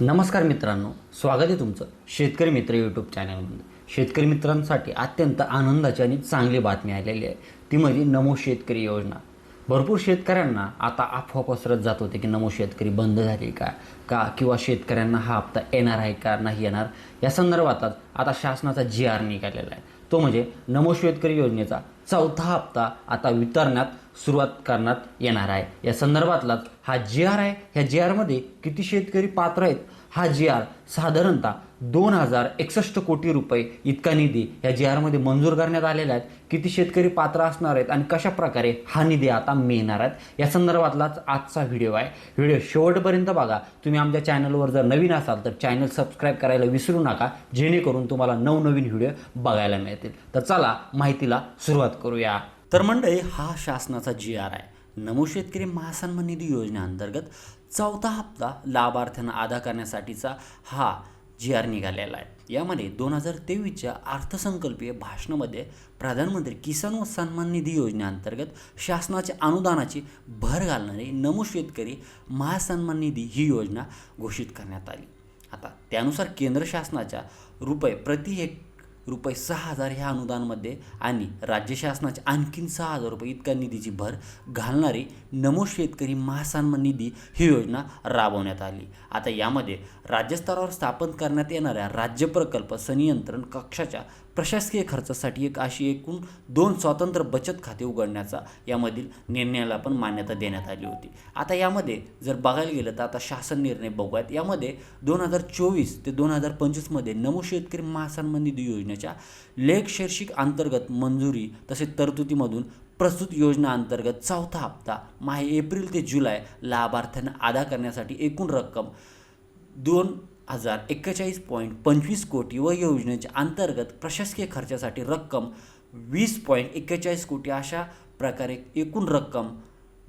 नमस्कार मित्रांनो स्वागत आहे तुमचं शेतकरी मित्र यूट्यूब चॅनलमध्ये शेतकरी मित्रांसाठी अत्यंत आनंदाची आणि चांगली बातमी आलेली आहे. ती म्हणजे नमो शेतकरी योजना. भरपूर शेतकऱ्यांना आता अफवा पसरत जात होते की नमो शेतकरी बंद झाली का? का किंवा शेतकऱ्यांना हा हप्ता येणार आहे का? नाही येणार? या संदर्भातच आता शासनाचा जी आर निघालेला आहे. तो म्हणजे नमो शेतकरी योजनेचा चौथा हप्ता आता वितरण्यात सुरुवात करण्यात येणार आहे. या संदर्भातलाच हा जी आर आहे. ह्या जी आरमध्ये किती शेतकरी पात्र आहेत? हा जी आर साधारणतः दोन हजार एकसष्ट कोटी रुपये इतका निधी या जी आरमध्ये मंजूर करण्यात आलेला आहे. किती शेतकरी पात्र असणार आहेत आणि कशा प्रकारे हा निधी आता मिळणार आहेत? या संदर्भातलाच आजचा व्हिडिओ आहे. व्हिडिओ शेवटपर्यंत बघा. तुम्ही आमच्या चॅनलवर जर नवीन असाल तर चॅनल सबस्क्राईब करायला विसरू नका. जेणेकरून तुम्हाला नवनवीन व्हिडिओ बघायला मिळतील. तर चला माहितीला सुरुवात करूया. तर मंडळी हा शासनाचा जी आर आहे. नमो शेतकरी महासन्मान निधी योजनेअंतर्गत चौथा हप्ता लाभार्थ्यांना अदा करण्यासाठीचा हा जी आर निघालेला आहे. यामध्ये दोन हजार तेवीसच्या अर्थसंकल्पीय भाषणामध्ये प्रधानमंत्री किसान व सन्मान निधी योजनेअंतर्गत शासनाच्या अनुदानाची भर घालणारी नमो शेतकरी महासन्मान निधी ही योजना घोषित करण्यात आली. आता त्यानुसार केंद्र शासनाच्या रुपये प्रति एक रुपये सहा हजार ह्या अनुदानमध्ये आणि राज्य शासनाच्या आणखीन सहा हजार रुपये इतका निधीची भर घालणारी नमो शेतकरी महासन्मान निधी ही योजना राबवण्यात आली. आता यामध्ये राज्यस्तरावर स्थापन करण्यात येणाऱ्या राज्य प्रकल्प संनियंत्रण कक्षाच्या प्रशासकीय खर्चासाठी एक अशी एकूण दोन स्वतंत्र बचत खाते उघडण्याचा यामधील निर्णयाला पण मान्यता देण्यात आली होती. आता यामध्ये जर बघायला गेलं तर आता शासन निर्णय बघूयात. यामध्ये दोन हजार चोवीस ते दोन हजार पंचवीसमध्ये नमो शेतकरी महासन्मान निधी योजनेच्या लेख शीर्षिक अंतर्गत मंजुरी तसेच तरतुदीमधून प्रस्तुत योजना अंतर्गत चौथा हप्ता माहे एप्रिल ते जुलै लाभार्थ्यांना अदा करण्यासाठी एकूण रक्कम दोन हजार एक्केचाळीस पॉईंट पंचवीस कोटी व योजनेच्या अंतर्गत प्रशासकीय खर्चासाठी रक्कम वीस पॉईंट एक्केचाळीस कोटी अशा प्रकारे एकूण रक्कम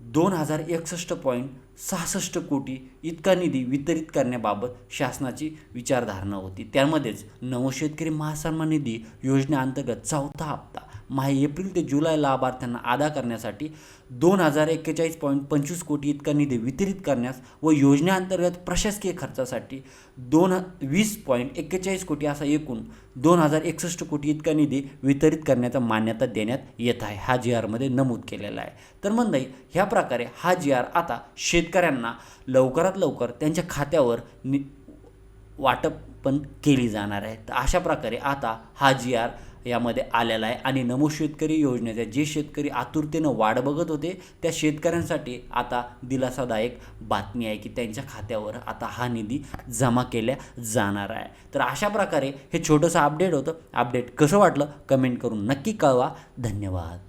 दोन हजार एकसष्ट पॉईंट सहासष्ट कोटी इतका निधी वितरित करण्याबाबत शासनाची विचारधारणा होती. त्यामध्येच नवशेतकरी महासन्मान निधी योजनेअंतर्गत चौथा हप्ता माहे एप्रिल ते जुलै लाभार्थ्यांना अदा करण्यासाठी दोन हजार एक्केचाळीस पॉईंट पंचवीस कोटी इतका निधी वितरित करण्यास व योजनेअंतर्गत प्रशासकीय खर्चासाठी दोन वीस पॉईंट एक्केचाळीस कोटी असा एकूण दोन हजार एकसष्ट कोटी इतका निधी वितरित करण्याचा मान्यता देण्यात येत आहे. हा जी आरमध्ये नमूद केलेला आहे. तर मंदाई ह्या प्रकारे हा जी आर आता शेतकऱ्यांना लवकरात लवकर त्यांच्या खात्यावर नि वाटप पण केली जाणार आहे. तर अशा प्रकारे आता हा जी आर यामध्ये आलेला आहे आणि नमो शेतकरी योजनेच्या जे शेतकरी आतुरतेनं वाट बघत होते त्या शेतकऱ्यांसाठी आता दिलासादायक बातमी आहे की त्यांच्या खात्यावर आता हा निधी जमा केल्या जाणार आहे. तर अशा प्रकारे हे छोटंसं अपडेट होतं. अपडेट कसं वाटलं? कमेंट करून नक्की कळवा. धन्यवाद.